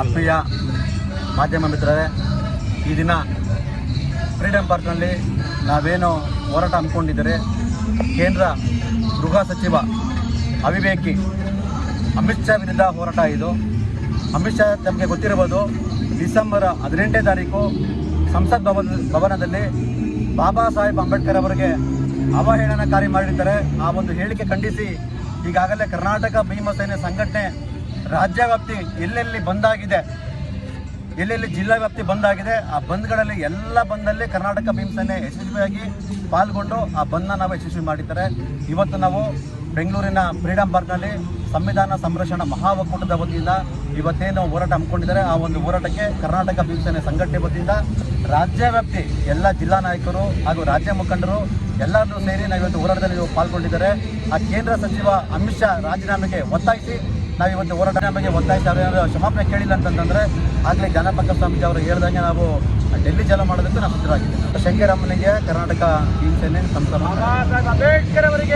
ಆತ್ಮೀಯ ಮಾಧ್ಯಮ ಮಿತ್ರರೇ, ಈ ದಿನ ಫ್ರೀಡಮ್ ಪಾರ್ಕ್ನಲ್ಲಿ ನಾವೇನು ಹೋರಾಟ ಅಂದ್ಕೊಂಡಿದ್ದರೆ ಕೇಂದ್ರ ಗೃಹ ಸಚಿವ ಅವಿವೇಕಿ, ಅಮಿತ್ ಶಾ ವಿರುದ್ಧ ಹೋರಾಟ ಇದು. ಅಮಿತ್ ಶಾ ತಮಗೆ ಗೊತ್ತಿರಬಹುದು, ಡಿಸೆಂಬರ್ ಹದಿನೆಂಟನೇ ತಾರೀಕು ಸಂಸತ್ ಭವನ, ಭವನದಲ್ಲಿ ಬಾಬಾ ಸಾಹೇಬ್ ಅಂಬೇಡ್ಕರ್ ಅವರಿಗೆ ಅವಹೇಳನಕಾರಿ ಮಾಡಿರ್ತಾರೆ. ಆ ಒಂದು ಹೇಳಿಕೆ ಖಂಡಿಸಿ ಈಗಾಗಲೇ ಕರ್ನಾಟಕ ಭೀಮಸೇನೆ ಸಂಘಟನೆ ರಾಜ್ಯ ವ್ಯಾಪ್ತಿ ಎಲ್ಲೆಲ್ಲಿ ಬಂದಾಗಿದೆ, ಎಲ್ಲೆಲ್ಲಿ ಜಿಲ್ಲಾ ವ್ಯಾಪ್ತಿ ಬಂದಾಗಿದೆ, ಆ ಬಂದ್ಗಳಲ್ಲಿ ಎಲ್ಲ ಬಂದಲ್ಲಿ ಕರ್ನಾಟಕ ಭೀಮಸೇನೆ ಯಶಸ್ವಿಯಾಗಿ ಪಾಲ್ಗೊಂಡು ಆ ಬಂದ್ನ ನಾವು ಯಶಸ್ವಿ ಮಾಡಿದ್ದಾರೆ. ಇವತ್ತು ನಾವು ಬೆಂಗಳೂರಿನ ಫ್ರೀಡಂ ಪಾರ್ಕ್ನಲ್ಲಿ ಸಂವಿಧಾನ ಸಂರಕ್ಷಣಾ ಮಹಾ ಒಕ್ಕೂಟದ ವತಿಯಿಂದ ಇವತ್ತೇನು ಹೋರಾಟ ಹಮ್ಮಿಕೊಂಡಿದ್ದಾರೆ. ಆ ಒಂದು ಹೋರಾಟಕ್ಕೆ ಕರ್ನಾಟಕ ಭೀಮಸೇನೆ ಸಂಘಟನೆ ವತಿಯಿಂದ ರಾಜ್ಯ ವ್ಯಾಪ್ತಿ ಎಲ್ಲ ಜಿಲ್ಲಾ ನಾಯಕರು ಹಾಗೂ ರಾಜ್ಯ ಮುಖಂಡರು ಎಲ್ಲರೂ ಸೇರಿ ನಾವು ಇವತ್ತು ಹೋರಾಟದಲ್ಲಿ ಪಾಲ್ಗೊಂಡಿದ್ದಾರೆ. ಆ ಕೇಂದ್ರ ಸಚಿವ ಅಮಿತ್ ಶಾ ರಾಜೀನಾಮೆಗೆ ಒತ್ತಾಯಿಸಿ ನಾವು ಇವತ್ತು ಹೋರಾಟ ಬಗ್ಗೆ ಒತ್ತಾಯಿಸಿ ಏನಾದರೂ ಕ್ಷಮಾಪಣೆ ಕೇಳಿಲ್ಲ ಅಂತಂದ್ರೆ ಆಗಲೇ ಜ್ಞಾನಪಕ್ಕ ಸ್ವಾಮೀಜಿ ಅವರು ಹೇಳ್ದಂಗೆ ನಾವು ಡೆಲ್ಲಿ ಜಲ ಮಾಡೋದಕ್ಕೆ ನಾವು ಸಿದ್ಧರಾಗಿದ್ದೀವಿ. ಶಂಕರಮ್ಮನಿಗೆ ಕರ್ನಾಟಕ ಭೀಮ್ ಸೇನೆ ಅವರಿಗೆ